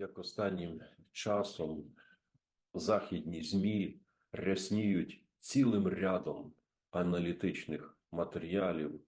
Як останнім часом західні ЗМІ рясніють цілим рядом аналітичних матеріалів,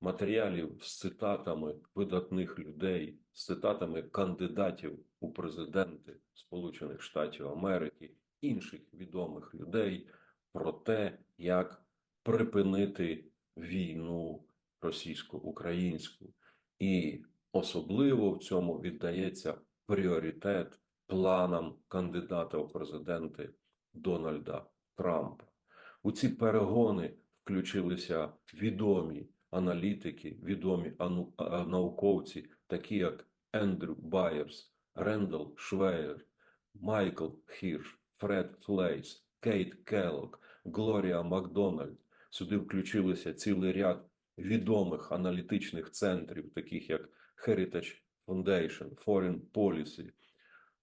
матеріалів з цитатами видатних людей, з цитатами кандидатів у президенти Сполучених Штатів Америки, інших відомих людей про те, як припинити війну російсько-українську. І особливо в цьому віддається пріоритет планам кандидата у президенти Дональда Трампа. У ці перегони включилися відомі аналітики, відомі ану- науковці, такі як Ендрю Байерс, Рендал Швейер, Майкл Хірш, Фред Флейс, Кейт Келлок, Глорія Макдональд. Сюди включилися цілий ряд відомих аналітичних центрів, таких як Heritage Foundation, Foreign Policy,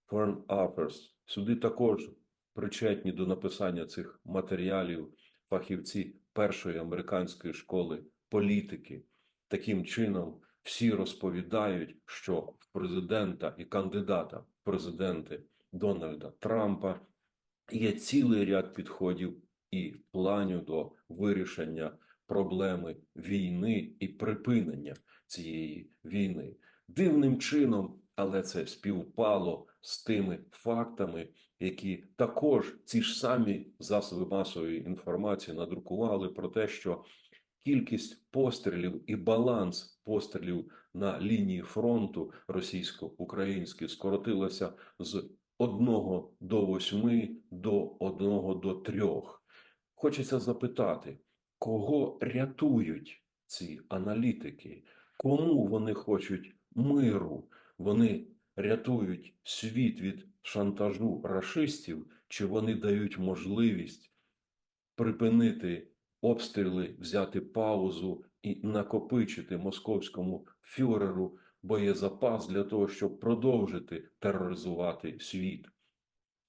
Foreign Affairs. Сюди також причетні до написання цих матеріалів фахівці першої американської школи політики. Таким чином, всі розповідають, що в президента і кандидата в президенти Дональда Трампа є цілий ряд підходів і планів до вирішення проблеми війни і припинення цієї війни. Дивним чином, але це співпало з тими фактами, які також ці ж самі засоби масової інформації надрукували про те, що кількість пострілів і баланс пострілів на лінії фронту російсько-української скоротилася з одного до восьми до одного до трьох. Хочеться запитати, кого рятують ці аналітики? Кому вони хочуть миру? Вони рятують світ від шантажу рашистів, чи вони дають можливість припинити обстріли, взяти паузу і накопичити московському фюреру боєзапас для того, щоб продовжити тероризувати світ?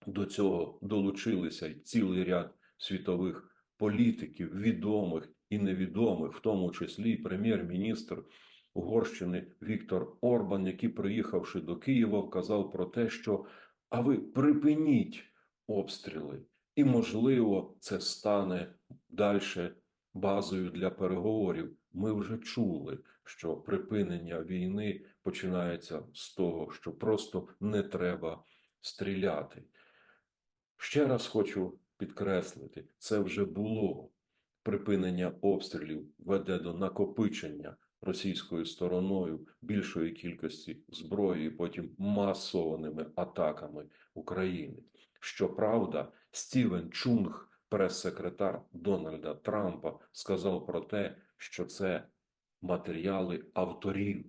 До цього долучилися цілий ряд світових політиків, відомих і невідомих, в тому числі прем'єр-міністр Угорщини Віктор Орбан, який, приїхавши до Києва, вказав про те, що а ви припиніть обстріли, і можливо це стане далі базою для переговорів. Ми вже чули, що припинення війни починається з того, що просто не треба стріляти. Ще раз хочу підкреслити, це вже було припинення обстрілів веде до накопичення російською стороною більшої кількості зброї, і потім масованими атаками України. Щоправда, Стівен Чунг, прес-секретар Дональда Трампа, сказав про те, що це матеріали авторів.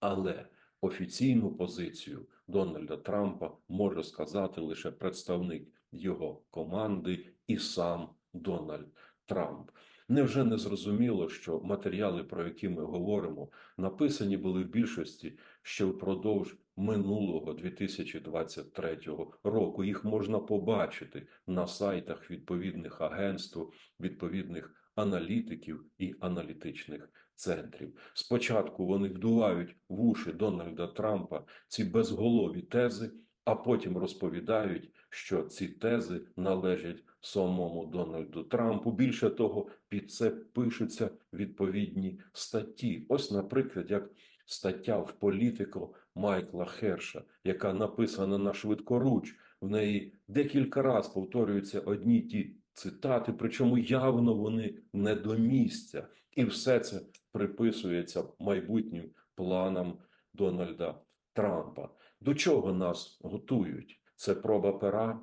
Але офіційну позицію Дональда Трампа може сказати лише представник його команди і сам Дональд Трамп. Невже не зрозуміло, що матеріали, про які ми говоримо, написані були в більшості ще впродовж минулого 2023 року. Їх можна побачити на сайтах відповідних агентств, відповідних аналітиків і аналітичних центрів. Спочатку вони вдувають в уші Дональда Трампа ці безголові тези, а потім розповідають, що ці тези належать самому Дональду Трампу. Більше того, під це пишуться відповідні статті. Ось, наприклад, як стаття в політико Майкла Херша, яка написана на швидкоруч. В неї декілька разів повторюються одні ті цитати, причому явно вони не до місця. І все це приписується майбутнім планам Дональда Трампа. До чого нас готують? Це проба пера,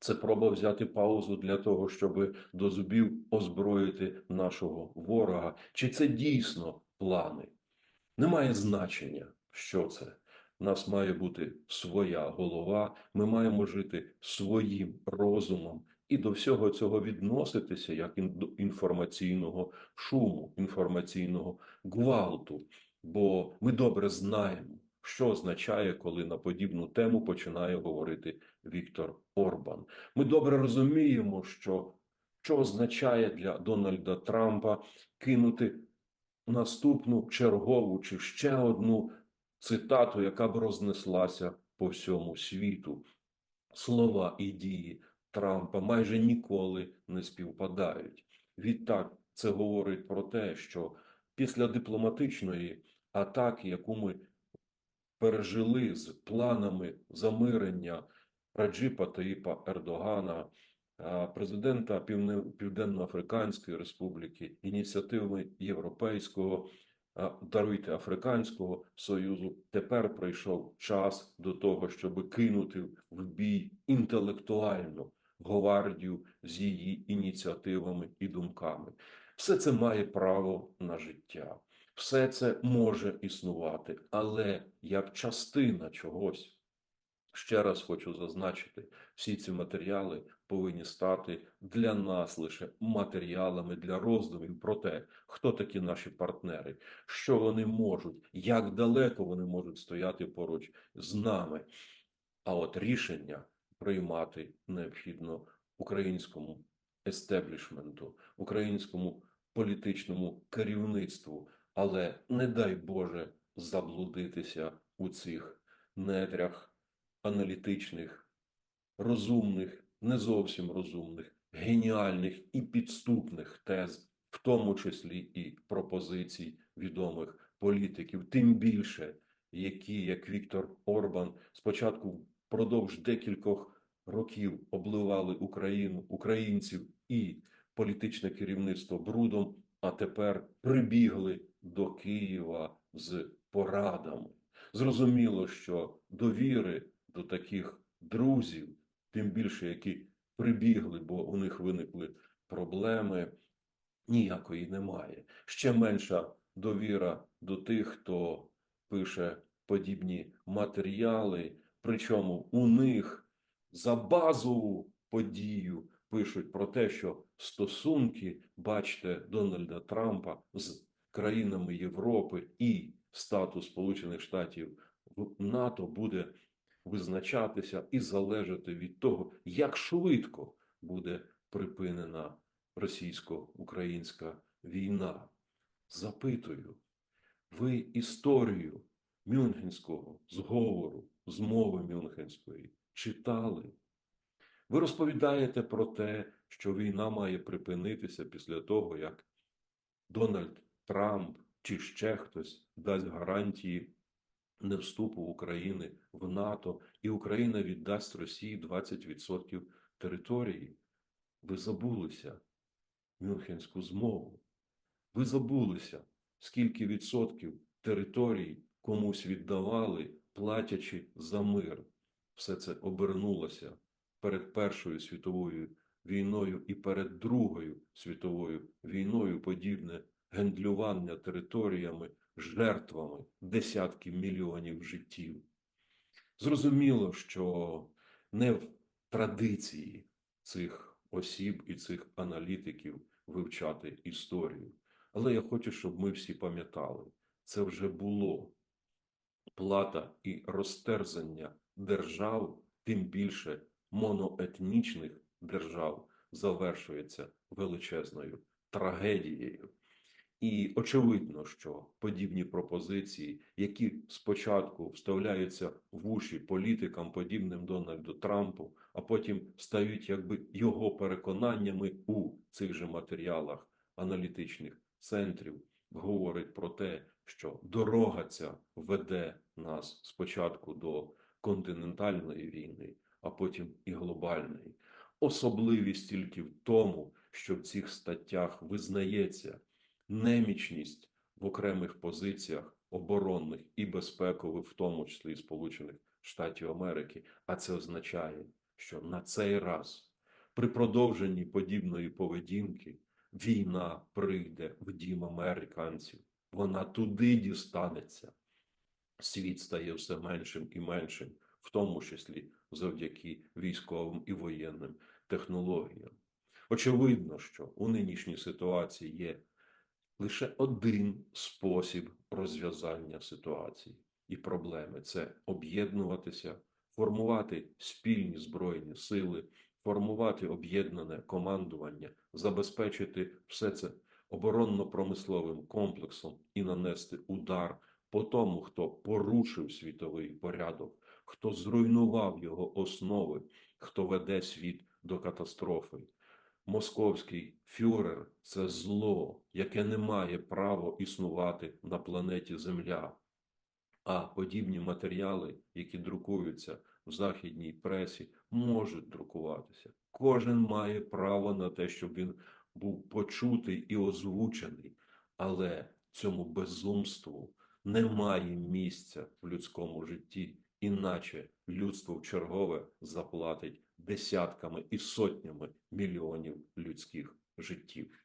це проба взяти паузу для того, щоб до зубів озброїти нашого ворога. Чи це дійсно плани? Немає значення, що це. У нас має бути своя голова, ми маємо жити своїм розумом і до всього цього відноситися як до інформаційного шуму, інформаційного гвалту. Бо ми добре знаємо, що означає, коли на подібну тему починає говорити Віктор Орбан. Ми добре розуміємо, що, що означає для Дональда Трампа кинути наступну чергову чи ще одну цитату, яка б рознеслася по всьому світу. Слова і дії Трампа майже ніколи не співпадають. Відтак, це говорить про те, що після дипломатичної атаки, яку ми пережили з планами замирення Раджипа Таїпа Ердогана, президента Півне- Південно-Африканської Республіки, ініціативами Європейського, даруйте Африканського Союзу, тепер прийшов час до того, щоб кинути в бій інтелектуальну гвардію з її ініціативами і думками. Все це має право на життя. Все це може існувати, але як частина чогось. Ще раз хочу зазначити, всі ці матеріали повинні стати для нас лише матеріалами для роздумів про те, хто такі наші партнери, що вони можуть, як далеко вони можуть стояти поруч з нами. А от рішення приймати необхідно українському естеблішменту, українському політичному керівництву, але не дай Боже заблудитися у цих нетрях аналітичних, розумних, не зовсім розумних, геніальних і підступних тез, в тому числі і пропозицій відомих політиків, тим більше, які, як Віктор Орбан, спочатку впродовж декількох років обливали Україну, українців і політичне керівництво брудом, а тепер прибігли до Києва з порадами. Зрозуміло, що довіри до таких друзів, тим більше які прибігли, бо у них виникли проблеми, ніякої немає. Ще менша довіра до тих, хто пише подібні матеріали, причому у них за базову подію пишуть про те, що стосунки, бачите, Дональда Трампа з країнами Європи і статус Сполучених Штатів в НАТО буде визначатися і залежати від того, як швидко буде припинена російсько-українська війна. Запитую, ви історію Мюнхенського зговору, змови Мюнхенської читали? Ви розповідаєте про те, що війна має припинитися після того, як Дональд Трамп чи ще хтось дасть гарантії не вступу України в НАТО, і Україна віддасть Росії 20% території. Ви забулися Мюнхенську змову. Ви забулися, скільки відсотків територій комусь віддавали, платячи за мир. Все це обернулося перед Першою світовою війною і перед Другою світовою війною подібне гендлювання територіями, жертвами десятків мільйонів життів. Зрозуміло, що не в традиції цих осіб і цих аналітиків вивчати історію. Але я хочу, щоб ми всі пам'ятали, це вже було плата і розтерзання держав, тим більше моноетнічних держав, завершується величезною трагедією. І очевидно, що подібні пропозиції, які спочатку вставляються в уші політикам, подібним Дональду Трампу, а потім стають якби його переконаннями у цих же матеріалах аналітичних центрів, говорить про те, що дорога ця веде нас спочатку до континентальної війни, а потім і глобальної. Особливість тільки в тому, що в цих статтях визнається немічність в окремих позиціях оборонних і безпекових, в тому числі Сполучених Штатів Америки. А це означає, що на цей раз при продовженні подібної поведінки війна прийде в дім американців. Вона туди дістанеться. Світ стає все меншим і меншим, в тому числі завдяки військовим і воєнним технологіям. Очевидно, що у нинішній ситуації є лише один спосіб розв'язання ситуації і проблеми це об'єднуватися, формувати спільні збройні сили, формувати об'єднане командування, забезпечити все це оборонно-промисловим комплексом і нанести удар по тому, хто порушив світовий порядок, хто зруйнував його основи, хто веде світ до катастрофи. Московський фюрер це зло, яке не має права існувати на планеті Земля. А подібні матеріали, які друкуються в західній пресі, можуть друкуватися. Кожен має право на те, щоб він був почутий і озвучений, але цьому безумству немає місця в людському житті, іначе людство в чергове заплатить десятками і сотнями мільйонів людських життів.